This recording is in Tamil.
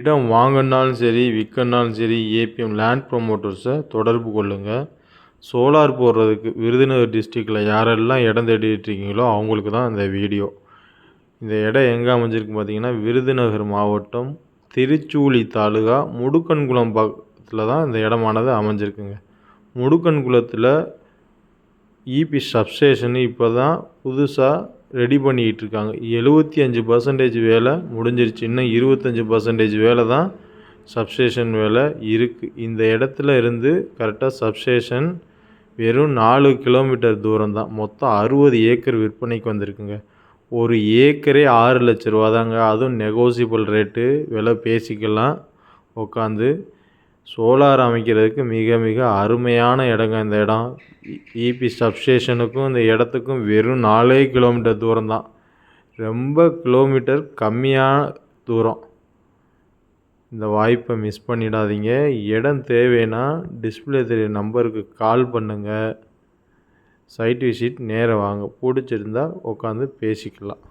இடம் வாங்கினாலும் சரி விற்கனாலும் சரி ஏபிஎம் லேண்ட் ப்ரொமோட்டர்ஸை தொடர்பு கொள்ளுங்கள் சோலார் போடுறதுக்கு விருதுநகர் டிஸ்ட்ரிக்டில் யாரெல்லாம் இடம் தேடிட்டு இருக்கீங்களோ அவங்களுக்கு தான் இந்த வீடியோ. இந்த இடம் எங்கே அமைஞ்சிருக்கு பார்த்தீங்கன்னா விருதுநகர் மாவட்டம் திருச்சூழி தாலுகா முடுக்கன்குளம் பக்கத்தில் தான் இந்த இடமானது அமைஞ்சிருக்குங்க. முடுக்கன்குளத்தில் இபி சப்ஸ்டேஷனு இப்போ தான் புதுசாக ரெடி பண்ணிக்கிட்டு இருக்காங்க எழுபத்தி அஞ்சு பர்சன்டேஜ் வேலை முடிஞ்சிருச்சு. இன்னும் இருபத்தஞ்சி பர்சன்டேஜ் வேலை தான் சப்ஸ்டேஷன் வேலை இருக்குது இந்த இடத்துல இருந்து கரெக்டாக சப்ஸ்டேஷன் வெறும் நாலு கிலோமீட்டர் தூரம் தான். மொத்தம் அறுபது ஏக்கர் விற்பனைக்கு வந்திருக்குங்க. ஒரு ஏக்கரே ஆறு லட்ச ரூபா தாங்க அதுவும் நெகோசியபிள் ரேட்டு விலை பேசிக்கலாம். உட்காந்து சோலார் அமைக்கிறதுக்கு மிக மிக அருமையான இடங்க இந்த இடம். ஈபி சப்ஸ்டேஷனுக்கும் இந்த இடத்துக்கும் வெறும் நாலே கிலோமீட்டர் தூரம் தான் ரொம்ப கிலோமீட்டர் கம்மியான தூரம். இந்த வாய்ப்பை மிஸ் பண்ணிடாதீங்க. இடம் தேவைன்னா டிஸ்பிளே தெரிய நம்பருக்கு கால் பண்ணுங்கள் சைட் விசிட் நேராக வாங்க. பிடிச்சிருந்தா உட்காந்து பேசிக்கலாம்.